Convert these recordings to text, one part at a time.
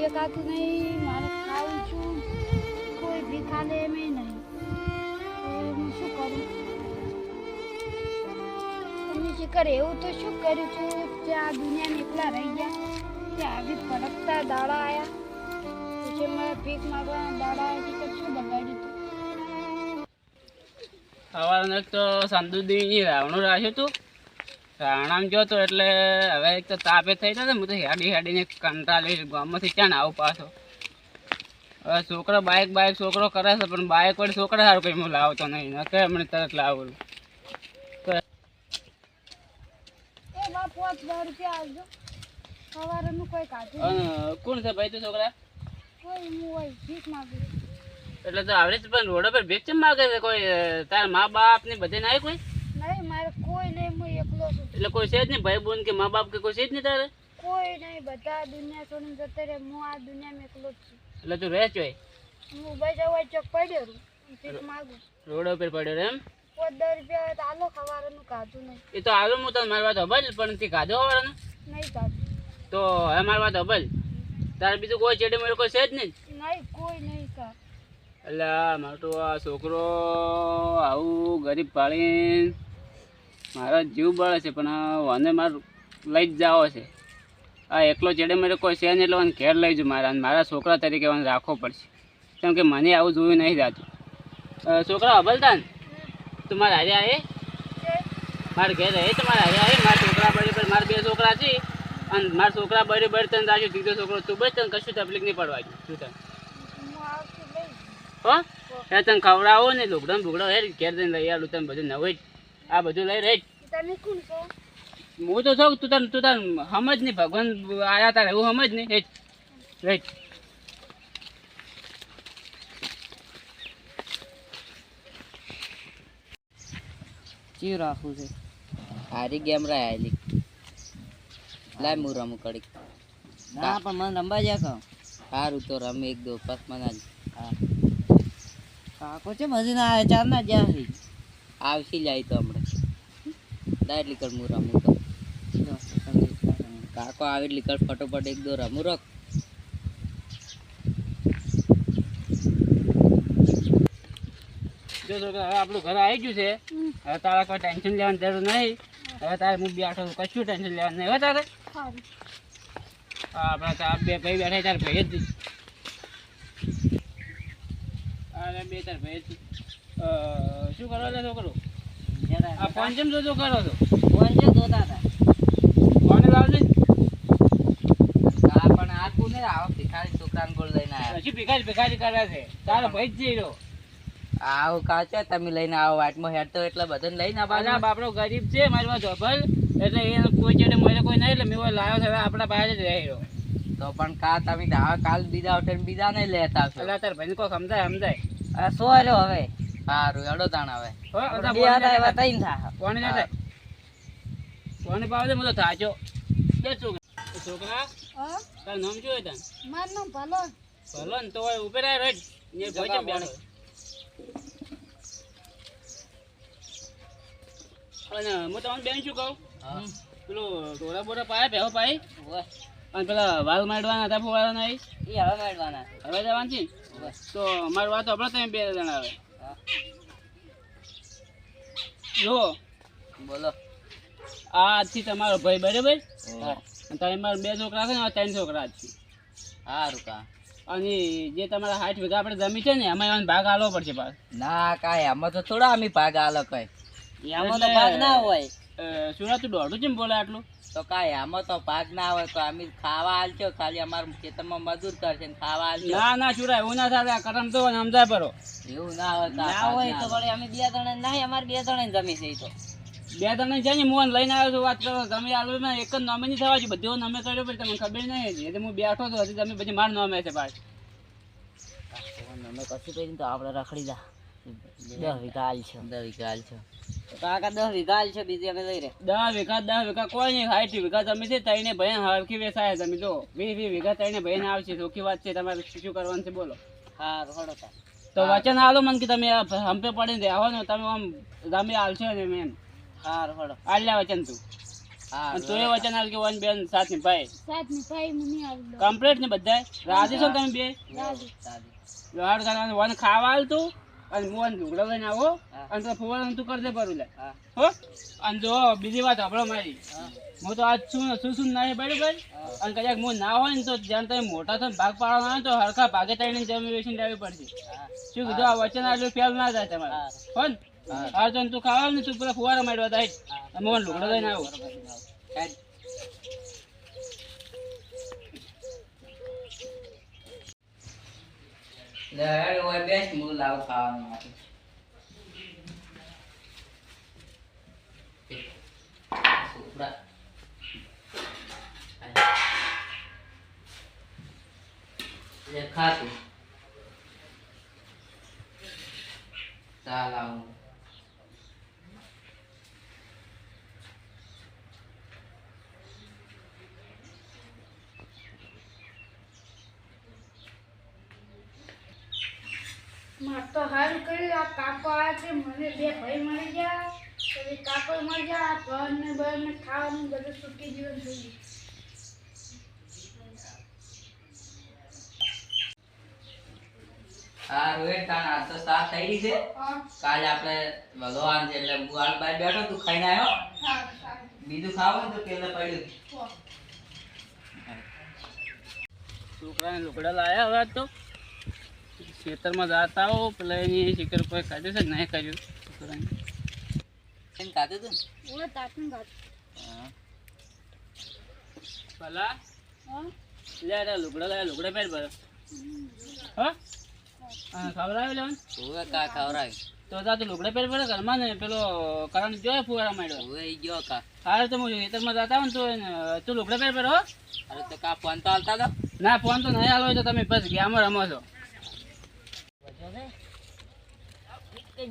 દેખાતું નહીં મારે ખાવું છું કોઈ ભીખા લે એમ નહીં હું શું કરું તમે શિકર એવું તો શું કર્યું છું જે આ દુનિયા એકલા રહી ગયા કે આવી ફરકતા દાડા આવ્યા પછી મારા ભીખ માગવાના દાડા આવ્યા તો શું બગાડ્યું તું સવારનો તો સંદુદી રાવણું રાખ્યું હતું રાણામ ગયો તો એટલે હવે એક તો તાપે થઈ ગયો ને હું તો હેડી હેડીને કંટાળી ગામમાંથી ક્યાં આવું પાછો. હવે છોકરો બાઇક બાઇક છોકરો કરે છે પણ બાઇક વળી છોકરા સારું કંઈ હું લાવતો નહીં. ન કે મને તરત લાવું. કોણ છે ભાઈ તું છોકરા? એટલે તો આવડે પણ રોડ પર ભીખ ચમ માગે છે? કોઈ તારા મા બાપ ને બધે ના કોઈ? નહીં મારે કોઈ નહીં હું એકલો છું એટલે કોઈ છે જ નહીં ભાઈ બોન કે મા બાપ કે કોઈ છે જ નહીં તારે? કોઈ નહીં બધા દુનિયા છોડીને જતા રહે. હું આ દુનિયામાં એકલો જ છું. એટલે તું રહે ચોય હું ઊભા જવા ચોક પડ્યો રૂ માગું. રોડ ઉપર પડ્યો રે એમ? પાંચ દસ રૂપિયા તો આલો ખવારનું કાધું નહીં. એ તો હાલો હું તને મારી વાત હબલ પણ તે કાધો વાળાને નહીં કાધું તો હવે મારી વાત હબલ તારે બીજું કોઈ ચેડે મેળો કોઈ છે જ નહીં? નહીં કોઈ નહીં કા એટલે મારો તો આ છોકરો આવું ગરીબ પાળીને મારો જીવ બળે છે, પણ વાને મારું લઈ જ જાવો છે. આ એકલો ચેડે મારે કોઈ છે નહીં એટલે મને ઘેર લઈ જઉં મારા મારા છોકરા તરીકે મને રાખવો પડશે. કેમ કે મને આવું જોયું નહીં જાતું. છોકરા અબલતા ને તું મારા હારે આવે મારા ઘેર રહે તો મારા હારે આવે મારા છોકરા બળી પર મારા બે છોકરા છે. અને મારા છોકરા બળી તને રાખ્યું દીધો છોકરો તું બસ, તને કશું તકલીફ નહીં પડવા તું તને હું? એ તને ખવડાવો ને લુગડો ભૂગડો હે, ઘેર જઈને લઈ આલું, તને બધું નવું આ બધું લઈ રહી. તમે કોણ છો? હું તો છું તું તને તું તને સમજ નહીં ભગવાન આયા તારે એવું સમજ નહીં હેજ રહી ચીવ રાખું છે? હારી ગેમ રાયેલી લાય હું રમું કડીક. ના પણ મને રમવા જા કહો સારું તો રમે એક દો પાસ મને હા. કાકો છે મજી ના આવે ચાર ના જ્યાં આવશી જાય તો હમણાં. લાય એટલી કર હું રમું તો. કાકો આવે એટલી કર ફટોફટ એક દો રમું રખ જો હવે આપણું ઘર આવી ગયું છે. હવે તારા કોઈ ટેન્શન લેવાની જરૂર નહીં. હવે તારે હું બેઠો છું કશું ટેન્શન લેવાનું નહીં. હવે તારે? આપણા તો આ બે ભાઈ બેઠા તાર ભાઈ જ અરે બે તાર ભાઈ શું કરવા છોકરો? આ જોજો કરો ફોન છે જોતા હતા લાવજે? હા પણ આ કોને આવો ભિખારી છોકરાને ગોળ લઈને આવ્યા. પછી ભિખારી ભિખારી કરે છે. તારો ભાઈ જ જઈ આવું કાચો તમે લઈને આવો વાટમાં હેડ તો એટલે બધાને લઈને આવવાના બાપડો ગરીબ છે મારી ધોબલ એટલે એ કોઈ ચડે મને કોઈ નહીં એટલે મેં લાવ્યો હવે આપણા પાસે જ રહી રહ્યો. તો પણ કા તમે કાલ બીજા ઉઠે બીજા નહીં લેતા એટલે તાર ભાઈને કોઈ સમજાય સમજાય. આ સો રહ્યો હવે. સારું એડો તાણ આવે હો, તાર બે ફોન હતા એવા લેતા. તૈન થા. ફોન ના થાય. ફોન પાવજે હું તો થાચો બે છોકરા. છોકરા હા? તારું નામ શું હોય તન માર નામ ભલો ભલો ને તો ઉભે રહે રેડ. ને ભાઈ કેમ અને હું તમને બેન શું કહું? પેલું ઢોરા બોરા પાયા ભેહો પાઈ? અને પેલા વાલ માંડવાના હતા ફોવાના નહીં એ હવે માંડવાના હવે જવાનું છે તો અમારી વાત આપણે તમે બે જણા આવે. જો બોલો. આ આજથી તમારો ભાઈ બરાબર? તમે મારા બે છોકરા છે ને ત્રણ છોકરા જ છે. સારું કા. અને જે તમારા સાઠ વીઘા આપણે જમી છે ને એમાં એમાં ભાગ આલવો પડશે પાછો. ના કાંઈ આમાં તો થોડા અમે ભાગ આલો કઈ. એમાં તો ભાગ ના હોય. સુરત દોઢું છે ને બોલે આટલું? તો કાંઈ આમાં તો ભાગ ના આવે તો અમે ખાવા હાલશો ખાલી અમારા ખેતરમાં મજૂર કરશે ને ખાવા આલજો ના ના સુરા એવું ના થાય આ કરમ તો સમજાય પરો. એવું ના હોય ના હોય તો વળી અમે બે ત્રણ નહીં અમારે બે ત્રણ જમી છે તો. બે ત્રણ છે ને મોહન લઈને આવ્યો છું વાત કરો તમે આલો ને એક જ નોમે નહીં થવા જોઈએ બધો નામે કર્યો પછી તમને ખબર નહીં હતી. એટલે હું બેઠો હતો હજી તમે પછી મારું નોમે છે પાછ. અમે કશું કહી તો આપણે રખડી દા દસ વિકાલ છે દસ વિકાલ છે કાકા દસ વીઘા છે બીજી અમે લઈ રે દસ વીઘા દસ વીઘા કોઈ નહીં સાઠ વીઘા તમે છે તઈને ભાઈ હરખી વેસાય તમે જો. વીસ વીસ વીઘા તઈને ભાઈને આવશે ચોખ્ખી વાત છે તમારે શું શું કરવાનું છે બોલો. હા રોડો તો. વચન આલો મને કે તમે હંપે પડીને રહેવાનો તમે આમ તમે આલશો ને એમ. હા રોડો આલ્યા વચન તું. તું એ વચન આલ કે વન બેન સાતની ભાઈ. સાતની ભાઈ મને આવી કમ્પ્લીટ ને બધા રાજી છો તમે બે? રાજી. કરવાનું વન ખાવા આલ તું. અને મોન ઢુકડો લઈને આવો અને તો ફુવારા તું કરજે દે પરું લે હો? અને જો બીજી વાત સાંભળો મારી. હું. તો આજ છું શું શું નાય પડ્યું ભાઈ? અને કદાચ હું ના હોય ને તો જ્યાં તમે મોટા થઈને ભાગ પાડવાના આવે તો હરખા ભાગે તઈને જમી વેચીને લેવી પડશે. શું કીધું? આ વચન આટલું ફેલ ના થાય તમારે. હો. ને? હાર તો તું ખાવા ને તું પેલા ફુવારા માંડવા થાય અને હું લુગડો લઈને આવું. હેડ. હોય હેડ ઓય બેસ હું લાવું ખાવાનું માટે સુપડા. લે ખા તું. ચાલ આવું માર તો હારું કર્યું. આ કાકો આવ્યા છે મને બે ભાઈ મળી ગયા. પછી કાકો મળી ગયા. આ ઘર ને બર ને ખાવાનું બધું સુખી જીવન થઈ ગયું. હા રોહિત તાણ આ તો સાફ થઈ ગઈ છે. કાલે આપણે ભગવાન છે એટલે હું હાલ બેઠો તું ખાઈને આવ્યો બીજું ખાવ તો પેલે પડ્યું. છોકરાને લુગડા લાયા હવે તો? ખેતરમાં જતા હો પેલા એની શિકર કોઈ કાઢ્યું છે? નહીં કર્યું છોકરાને એને ખાધું તું ને તાતું ભલા? હા? લે રે લુગડા લાયા લુગડા પહેર બરો હા? હા ખવડાવી લેવાનું કા ખવડાવ્યું તો તા તું લુગડા પહેર પડે ઘરમાં ને પેલો કરણ જોયે ફુવારા માંડ્યો ઓવે ગયો કા. હારે તો હું ખેતરમાં જતા હોય ને તો તું લુગડા પહેર હો. અરે તો કા ફોન તો હાલતા હતા? ના ફોન તો નહીં હાલો હોય તો તમે બસ ગેમમાં રમો છો. ઓ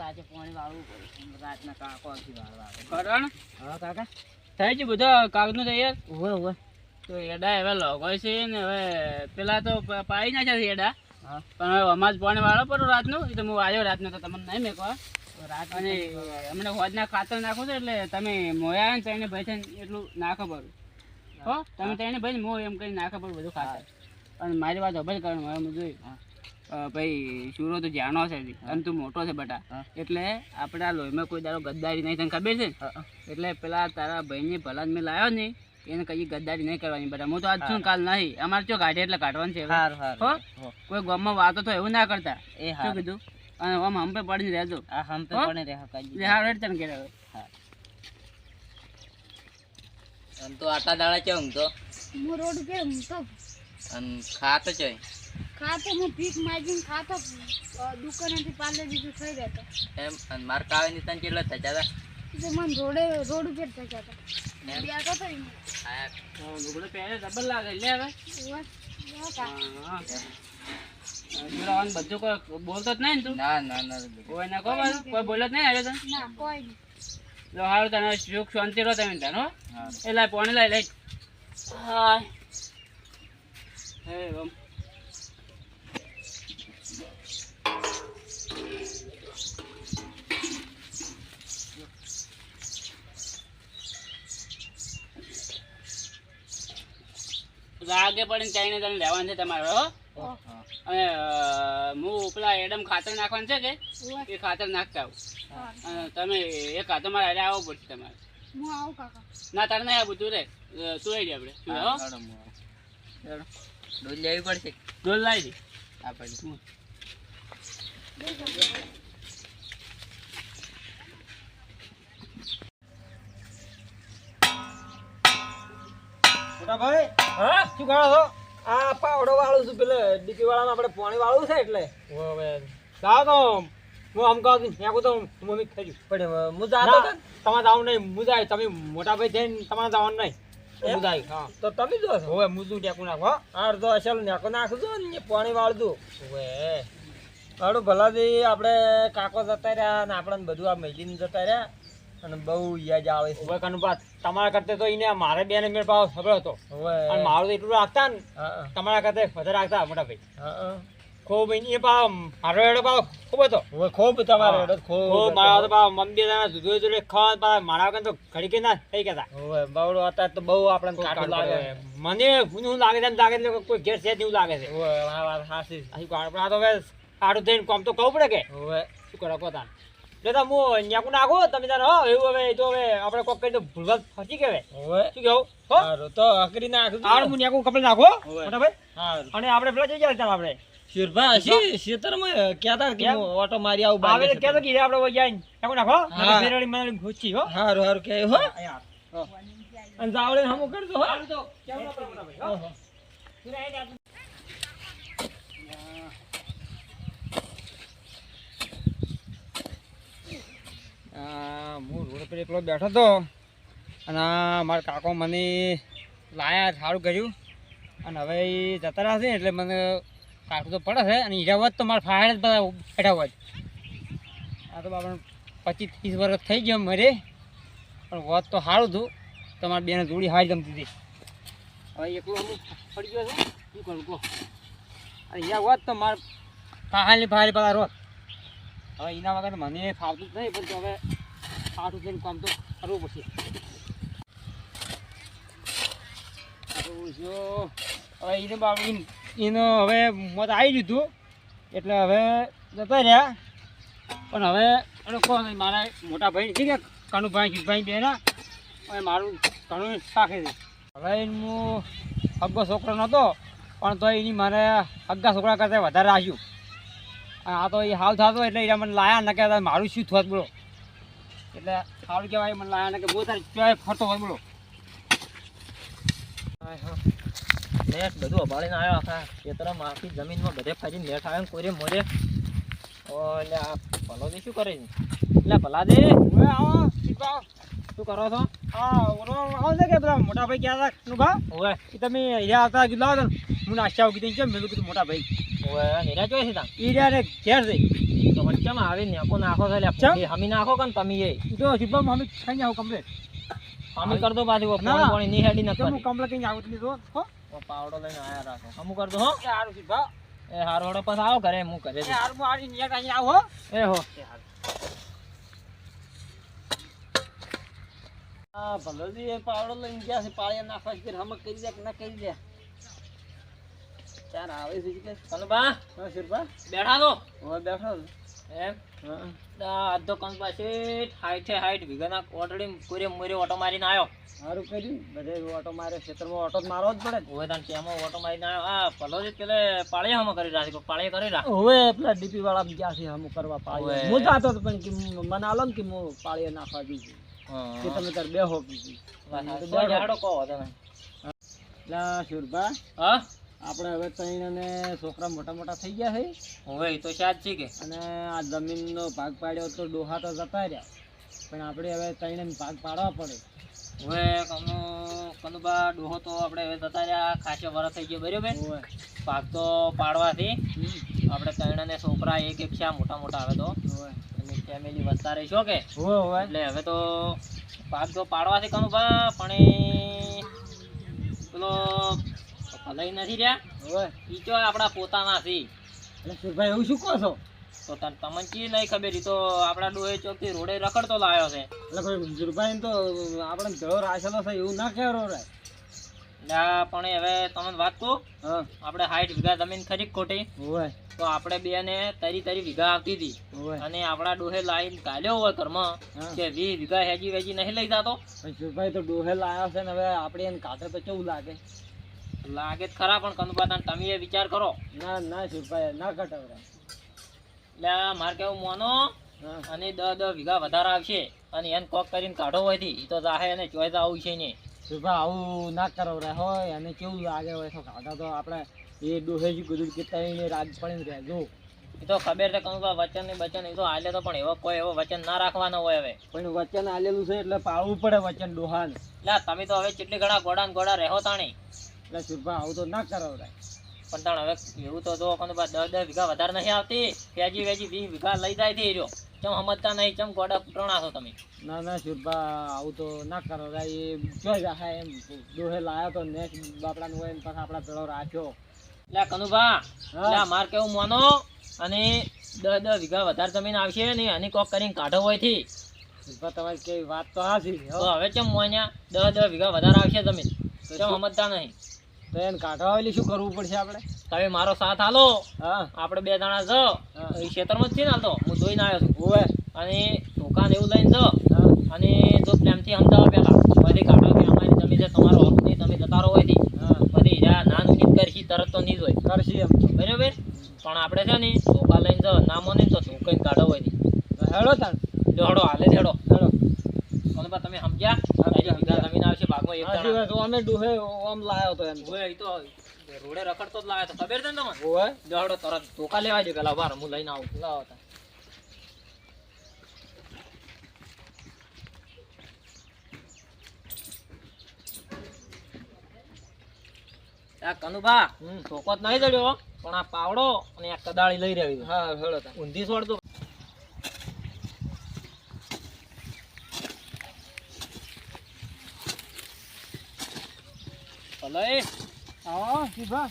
રાજે પાણી વાળવું પડે. રાતના કાકો આખી વાળવા કરણ? હા કાકા? થાય છે બધા? કાગનું તૈયાર? ઓવે ઓવે તો એડા હવે લોગો છે ને હવે પેલા તો પાઈ નાખ્યા છે એડા. પણ હવે અમાજ પાણી વાળો પડો રાતનું. એ તો હું આવ્યો રાતનો તો તમને નહીં મેં રાત અને અમને હોજના ખાતર નાખો છો એટલે તમે મોયા ને તેને ભાઈ થઈને એટલું નાખો પડું હો? તમે તેને ભાઈ મો એમ કરી નાખો પડું બધું ખાતર. અને મારી વાત હબજ કરવાનું હવે હું. જોયું ભાઈ શુરો તો જાણો છે અને તું મોટો છે બટા. એટલે આપણે આ લોહીમાં કોઈ દારો ગદ્દારી નહીં તને ખબર છે? એટલે પેલા તારા ભાઈની ભલા મેં લાવ્યો ને એને કઈ ગદ્દારી નહીં કરવાની બટા. હું તો આજ છું કાલ નહીં. અમારે જો કાઢે એટલે કાઢવાનું છે હો? કોઈ ગામમાં વાતો તો એવું ના કરતા. એ શું કીધું? અને આમ હંપે પડીને રહેજો. આ હમ પે હો? રહે કાજી એટલે હારું તને ઘેર હવે. અન તો આટા દાડા છે હું તો હું રોડ હું તો અન ખાતો છે ખાતો હું ભીખ માગીને ખાતો દુકાનેથી પાર્લર બીજું થઈ જતો એમ અને માર કાવે ની તન કેટલા થતા હતા તો મન રોડે રોડ ઉપર થતા હતા એમ? બેઠો તો આ લુગડો પહેરે ડબલ લાગે લે હવે. બોલતો જ નહીં તું? ના ના ના કોઈ ના કોઈ બોલત નહીં આવ્યો તને ના કોઈ નહીં. હારું તને સુખ શાંતિ રહો તમે તને એ લાય પાણી લાય લઈ. હાય હે ઓમ. આગે પડીને ચાઈને તને લેવાનું છે તમારે હો. અને હું પેલા એડમ ખાતર નાખવાનું છે કે? એ ખાતર નાખતા આવું. અને તમે એક હાથો મારે અરે આવવું પડશે તમારે. હું આવું કાકા. ના તારે નહીં આવું તું રે. તું આવી આપણે. તું હો. દૂધ લેવી પડશે? ડોલ લાવી દે. આ ભાઈ હા? શું કરો છો? આ પાવડો વાળું છું પેલે ડીપી આપણે પાણી વાળું છે એટલે? જાઓ તો હું આમ કહું ત્યાં તો મમ્મી થઈ ગયું પણ હું જાતો તમારે જવાનું નહીં. હું જાય. તમે મોટા ભાઈ થઈને તમારે જવાનું નહીં. તો તમે જો હવે શું ટેકું નાખો હા? તો અસલ નેકો નાખજો ને પાણી વાળતું હવે હાડું ભલાથી આપણે કાકો જતા રહ્યા ને આપણને બધું આ મહિલીને જતા રહ્યા. અને બહુ યાદ આવે છે. હવે કનુપા તમારા કરતા તો એને મારે બેને મેળ પાવ ખબર હતો. અને મારું તો એટલું રાખતા ને તમારા કરતા વધારે રાખતા મોટા ભાઈ ખૂબ એ પાવ મારો એડો પાવ ખૂબ હતો. હવે ખૂબ તમારો એડો ખૂબ મારા તો પાવ મમ્મી દાદા જોડે જોડે ખાવા પાવ મારા વગર તો ઘડી કે ના થઈ ગયા હવે બાવડો હતા તો બહુ આપણને કાટો લાગે. મને શું લાગે છે લાગે છે કોઈ ઘેર છે એવું લાગે છે. હવે આ વાત સાચી આ તો હવે આડું થઈને કોમ તો કહું પડે કે? હવે શું કરો પોતાને? એટલે મો ન્યાકુ નાખો તમે તાર હો એવું હવે તો હવે આપણે કોક કરીને ભૂલવા ફસી કહેવાય. હવે? શું કેવું હો? તો અકરી નાખું. આડ હું ન્યાકુ કપડે નાખો ભાઈ સારું. અને આપણે પેલા જઈ જાય આપણે. શિરભા હશી ખેતરમાં કેતા કે ઓટો મારી આવું બાવે બાગે કે આપણે વઈ જાય ન્યાકુ નાખો હા. ફેરડી મને ઘૂચી હો. હારું હારું કે હો. અને જાવડે હમું કરજો હો. તો કેવું આપણે ભાઈ હો આ હું રોડ પર એકલો બેઠો હતો અને મારા કાકો મને લાયા, સારું કર્યું. અને હવે એ જતા રહ્યા છે એટલે મને કાકું તો પડે છે અને ઈજા હોત તો મારા ફાયર જ બધા બેઠા હોત. આ તો બાપણ પચીસ ત્રીસ વર્ષ થઈ ગયા મરે પણ હોત તો સારું હતું. તમારી બેને જોડી હારી ગમતી હતી. હવે એકલો પડી ગયો છે. શું કરું, કહો. અને હીરા હોત તો મારે ફાહાની ફાહારી બધા રોત. હવે એના વગર મને ફાવતું જ નહીં, પણ હવે સારું થઈને કામ તો કરવું પડશે. હવે એને બાબુ એનો હવે મત આવી દીધું એટલે હવે જતા રહ્યા. પણ હવે કહો નહીં મારા મોટા ભાઈ છે કે કનુભાઈ જીતભાઈ બેના. અને મારું ઘણું શાખે છે. હવે હું હગ્ગો છોકરો નહોતો પણ તો એની મારે હગ્ગા છોકરા કરતાં વધારે રાખ્યું. આ તો એ હાલ થતો એટલે એ મને લાયા ના કહેતા મારું શું થોત બોલો. એટલે સારું કહેવાય મને લાયા ના કે બહુ તારી ચોય ફરતો હોય બોલો. નેટ બધું અભાળીને આવ્યો આખા ખેતરમાં આખી જમીનમાં બધે ફરીને નેટ આવ્યો ને કોરે મોરે. એટલે આ ભલોદી શું કરે છે? એટલે ભલા દે હવે આવો શું કરો છો? હા ઓલો કે પેલા મોટા ભાઈ ક્યાં હતા નું ભા હવે એ તમે અહીંયા આવતા કીધું લાવો હું નાસ્તા કીધું કેમ? મેં કીધું મોટા ભાઈ. ઓવે નિરા જોઈ છે તા એ રહ્યા ને ઘેર છે તો વચ્ચેમાં આવી નેકો નાખો છો? હમી નાખો તમે એ? ખાઈ આવું કમ્પ્લેટ હમી કર દો પાછી પાણી પાણી નહીં હેડી તો હું નથી કઈ આવું તમે જો ઓ પાવડો લઈને આયા રાખો. હમું કર દો હો? એ હારું એ હારો હડો પાછા આવો ઘરે હું ઘરે એ હું આવું એ એ પાવડો લઈને ગયા છે પાળિયા નાખવા છે હમક કરી દે કે ના કરી દે? ચાર આવે છે કે. કનુબા હા શિરપા બેઠા તો હું બેઠો છું. એમ? હા. અડધો કન પાસે હાઈટ છે હાઈટ વીઘાના ઓટડી કોરે મોરે ઓટો મારીને આવ્યો. સારું કર્યું. બધે ઓટો મારે ખેતરમાં ઓટો મારવો જ પડે હવે તને તેમાં ઓટો મારીને આવ્યો? હા જ પેલે પાળિયા હમ કરી રાખી પાળિયા કરી રાખ હવે પેલા ડીપી વાળા ગયા છે હમ કરવા. પાળીએ હું જાતો પણ કે મને આલો ને કે હું પાળીએ નાખવા દીધું કે તમે તાર બેહો કીધું તો જાડો કહો તમે. લા શુરભા. હા? આપણે હવે ત્રણ અને છોકરા મોટા મોટા થઈ ગયા છે. હવે એ તો સાચ છે કે. અને આ જમીનનો ભાગ પાડ્યો તો ડોહા તો જતા રહ્યા. પણ આપણે હવે ત્રણ ભાગ પાડવા પડે. હવે કનો કનુબા ડોહો તો આપણે હવે જતા રહ્યા. ખાસો વરસ થઈ ગયો બરાબર? હવે ભાગ તો પાડવાથી. આપણે ત્રણ અને છોકરા એક એક છે મોટા મોટા હવે તો. અને ફેમિલી વધતા રહીશો કે. એટલે હવે તો ભાગ તો પાડવાથી કનુબા પણ પેલો ભલાઈ નથી રહ્યા? હવે. ઈ તો આપણા પોતાના છે એટલે સુરભાઈ એવું શું કહો છો? તો તન તમને કી નહીં ખબર? તો આપણા ડોહે ચોકથી રોડે રખડતો લાવ્યો છે. એટલે ભાઈ સુરભાઈ તો આપણે ધડો રાખેલો છે એવું ના કહેવાનો રે ના પણ હવે તમને વાત કહું? આપણે સાઠ વીઘા જમીન ખરી ખોટી? હોય તો આપણે બે ને તરી તરી વીઘા આવતી હતી અને આપણા ડોહે લાઈન કાઢ્યો હોય કર્મ. કે વી વીઘા હેજી વેજી નહીં લઈ જાતો. ભાઈ તો ડોહે લાયા છે ને હવે આપણે એને કાઢે તો કેવું લાગે? લાગે જ ખરા પણ કનુપાતા તમે એ વિચાર કરો. ના ના શુરભાઈ ના કટાવરા. એટલે મારે કેવું મોનો? અને દસ દસ વીઘા વધારે આવશે. અને એને કોક કરીને કાઢો હોયથી. એ તો જાહે અને ચોઈસ આવું છે નહીં શુરભા આવું ના કરાવરા હોય. અને કેવું લાગે હોય તો કાઢા તો આપણે એ ડોહે જ કીધું કે તઈને રાજ પડીને રહેજો. એ તો ખબર છે કનુપા વચન ને વચન એ તો હાલે તો પણ એવો કોઈ એવો વચન ના રાખવાનો હોય હવે. પણ વચન હાલેલું છે એટલે પાળવું પડે વચન ડોહાને એટલે તમે તો હવે કેટલી ઘણા ઘોડા ને ગોડા રહો તાણી. એટલે શુરભા આવું તો ના કરાવરાય. પણ તાણ હવે એવું તો જો કનુપા દસ દસ વીઘા વધારે નહીં આવતી વેજી વેજી વીસ વીઘા લઈ જાય રહ્યો. ચમ સમજતા નહીં ચમ ગોડા છો તમે? ના ના શુરભા આવું તો ના કરાવરાય. એ જોઈ એમ ડોહે લાયો તો નેક્સ્ટ બાપડાનું હોય એમ પાછા આપણા પેલો રાખ્યો. કનુભા હા. લે માર કેવું માનો? અને દસ દસ વીઘા વધારે જમીન આવશે ને અને કોક કરીને કાઢો હોયથી તમારી કેવી વાત તો હાચી હવે ચમ મોન્યા? દસ દસ વીઘા વધારે આવશે જમીન. સમજતા નહીં? તો એને કાઢવા આવેલી શું કરવું પડશે આપણે? તમે મારો સાથ હાલો હા. આપણે બે જણા જો. એ ખેતરમાં જ છે ને તો. હું જોઈને આવ્યો છું. ઓવે અને દુકાન એવું લઈને જો અને જો પ્રેમથી સમજાવો પેલા બધી કાઢો કે અમારી તમે જે તમારો હક નહીં તમે જતા રહો અહીંથી હા. બધી જા નાન ઉચિત કરશી તરત તો નહીં જ હોય. કરશી એમ. બરાબર? પણ આપણે છે ને ધોકા લઈને જો ના મને તો ધોકાઈને કાઢો હોય હેડો તાણ. લેડો હાલે હેડો. હેડો. તમે સમજ્યા? એક અમે ડૂહે આમ લાયો તો એમ ઓય એ તો રોડે રખડતો જ લાવે તો ખબર છે ને તમને? ઓવે લેડો તરત ધોકા લેવા દે પેલા બાર હું લઈને આવું. લાવો તા. આ કનુભા હમ. ધોકો જ નહીં જડ્યો પણ આ પાવડો અને આ કદાળી લઈ રહ્યો. હા હેડો ઊંધી છોડ ભલે. હા શિલ્પા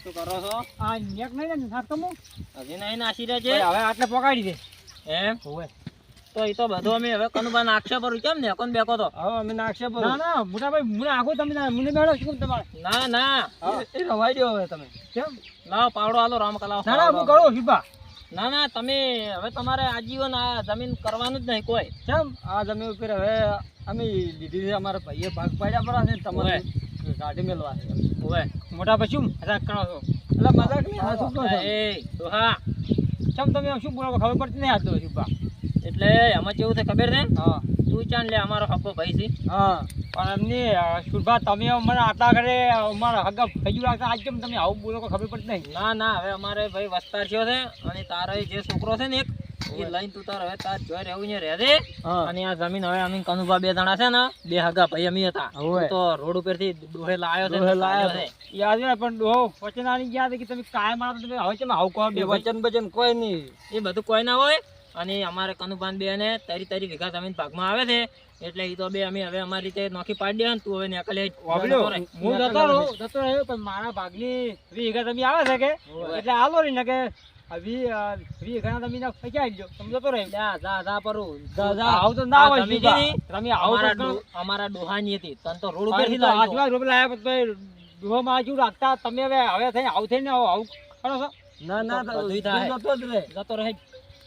શું કરો છો? આ નેક નહીં ને થાક હું હજી નહીં નાસી રહ્યા છે? હવે આટલે પકાડી દે. એમ? તો એ તો બધું અમે હવે કનુભા નાખશે પર કેમ ને કોણ બેકો તો? હવે અમે નાખશે પર ના ના મોટા ભાઈ મને આગો તમે મને મેળો શું તમારે? ના ના. એ- એ રવાઈ દો હવે તમે. કેમ? લાવો પાવડો હાલો રામ કલાવ ના ના હું કરું શિલ્પા ના ના તમે હવે તમારે આજીવન આ જમીન કરવાનું જ નહીં કોઈ. કેમ? આ જમીન ઉપર હવે અમે લીધી છે અમારા ભાઈએ ભાગ પાડ્યા પર છે તમારે. ગાડી મેલવા ઓવે મોટા શું મજાક કરો છો? એટલે મજાક નહીં હા શું એ દોહા. કેમ તમે આમ શું બોલો ખબર પડતી નહીં આતો શિલ્પા એટલે એમાં કેવું છે ખબર છે? હા. તું ચાન લે અમારો હક્કો ભાઈ છે. હા. પણ એમની શુભા તમે મને આટલા કરે અમારા હગા ફજુ રાખતા આજ કેમ તમે આવું બોલો ખબર પડતી નહીં? ના ના હવે અમારે ભાઈ વસ્તાર થયો છે અને તારો જે છોકરો છે ને એક એ લઈને તું તાર હવે તાર જોઈ રહેવું ને રહેજે. અને આ જમીન હવે અમે કનુભા બે જણા છે ને બે હગા ભાઈ અમે હતા. તો રોડ ઉપરથી ડોહે લાયો છે ડોહે લાયો છે. યાદ ને પણ ડોહો વચન આની ગયા કે તમે કાય મારો તમે હવે કેમ આવું કહો? બે વચન બચન કોઈ નહીં. એ બધું કોઈ ના હોય. અને અમારે કનુભાન બે ને તરી તરી વીઘા જમીન ભાગમાં આવે છે. એટલે એ તો બે અમે હવે અમારી રીતે નોખી પાડી દે તું હવે નકલે હું જતો રહું જતો રહ્યો પણ મારા ભાગની વીઘા જમીન આવે છે કે. એટલે આલો ને કે વી ફક્યા જા જા જા પરું. જા, જા, આવું તો ના હોય તમે આવું તો અમારા ડોહાની હતી. તને તો રોડ ઉપરથી લાવ્યો. આજુબાજુ રોપલા આયા પછી ડોહોમાં આજુ રાખતા તમે હવે હવે થઈને આવું થઈને આવું આવું કરો છો? ના ના, તો થાય. જતો જ રહે. જતો રહે.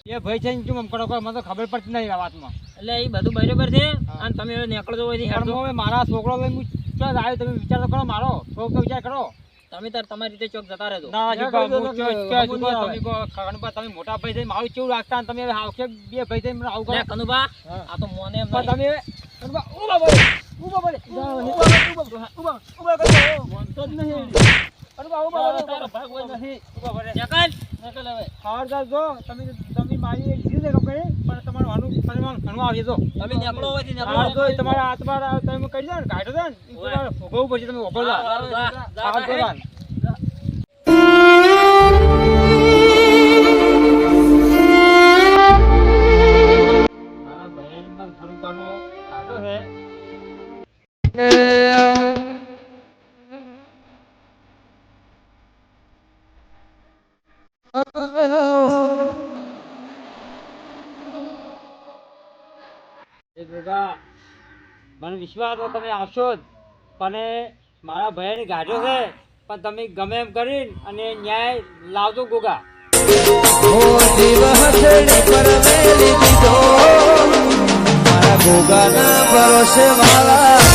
એ ભાઈ છે કરો મને તો ખબર પડતી નહીં આ વાતમાં. એટલે એ બધું બરોબર છે. અને તમે હવે નીકળજો હોય મારા છોકરો લઈને હું આવ્યો તમે વિચાર તો કરો મારો. છોકરો વિચાર કરો. તમે તાર તમારી રીતે ચોક જતા રહેજો. ના ના, શીખવા, કરી દો, હું તો ક્યાં- કે ક્યાં હમું શીખવા, નહીં તમે મોટા ભાઈ થઈને મારું કેવું રાખતા તમે હવે આવ બે ભાઈ થઈને મને આવું કરો. કનુભા આ તો મોને નહીં. તમે પડે, ઊભા પડે, ઊભા પડે, ઊભા, ઊભા, ઊભા કરો. વાંધો જ નહીં. ખગનભા, ઊભા પડે, તારો ભાગ હોય નથી. ઊભા પડે. નકલ નીકળ હવે. ખબરદાર જો. તમે તમે મારી એક જીવ નહીં પણ તમારું આનું પરિમાણ ઘણું આવી જો તમે નીકળો હોય નીકળો. જો તમારા હાથમાં તમે કરી દો ને કાઢો દો ને તમારે ભોગવવું પડશે તમે ભોગવો હા, હા, જા, જા, આ જો જા. તાન. મારા બહેનના ખરુતાનો કાઢો છે. એ દાદા, વિશ્વાસ તમે આવશો જ. પણ મારા ભાઈની ગાડીઓ છે. પણ તમે ગમે એમ કરીને અને ન્યાય લાવજો ગોગા. મારા ગોગાના ભરોસે વાળા.